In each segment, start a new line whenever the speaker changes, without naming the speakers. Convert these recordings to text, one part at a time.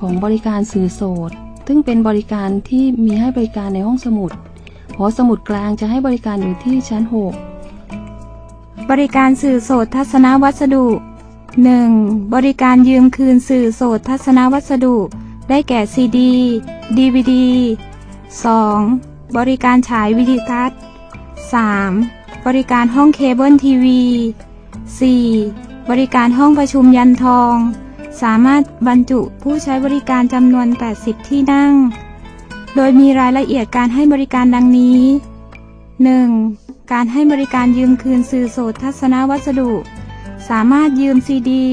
ของบริการสื่อโสดซึ่งเป็นบริการที่มีให้บริการในห้องสมุด หอสมุดกลางจะให้บริการอยู่ที่ชั้น 6
บริการสื่อโสดทัศนวัสดุ 1. บริการยืมคืนสื่อโสดทัศนวัสดุ ได้แก่ซีดีดีวีดี 2. บริการฉายวิดีทัศน์ 3. บริการห้องเคเบิลทีวี 4. บริการห้องประชุมยันทอง สามารถบรรจุผู้ใช้บริการจำนวน 80 ที่นั่ง โดยมีรายละเอียดการให้บริการดังนี้ 1. การให้บริการยืมคืนสื่อโสดทัศนวัสดุ สามารถยืมซีดี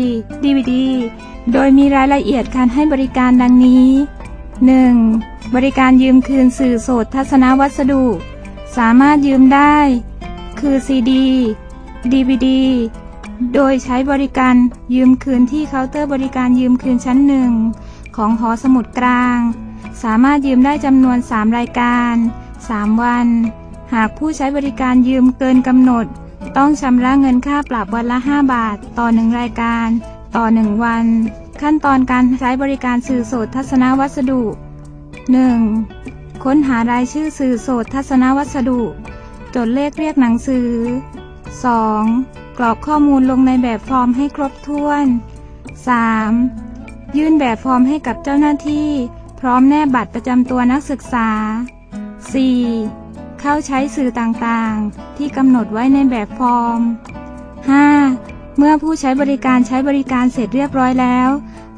ดีวดีโดยมีรายละเอียดการให้บริการดังนี้ 1. บริการยืมคืนสื่อโสดทัศนวัสดุ สามารถยืมได้ คือซีดีดีวดี โดยใช้บริการยืมคืนที่เคาน์เตอร์บริการยืมคืนชั้นหนึ่งของหอสมุดกลาง สามารถยืมได้จำนวน 3 รายการ 3 วัน หากผู้ใช้บริการยืมเกินกำหนด ต้องชำระเงินค่าปรับวันละ 5 บาท ต่อ 1 รายการ ต่อ 1 วัน ขั้นตอนการใช้บริการสื่อโสดทัศนวัสดุ 1. ค้นหารายชื่อสื่อโสดทัศนวัสดุ จดเลขเรียกหนังสือ 2. กรอกข้อมูลลงในแบบฟอร์มให้ครบถ้วน 3. ยื่นแบบฟอร์มให้กับเจ้าหน้าที่ พร้อมแนบบัตรประจำตัวนักศึกษา 4. เข้าใช้สื่อต่างๆ ที่กำหนดไว้ในแบบฟอร์ม 5. เมื่อผู้ใช้บริการใช้บริการเสร็จเรียบร้อยแล้ว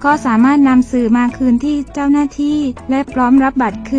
ก็สามารถนำสื่อมาคืนที่เจ้าหน้าที่และพร้อมรับบัตรคืน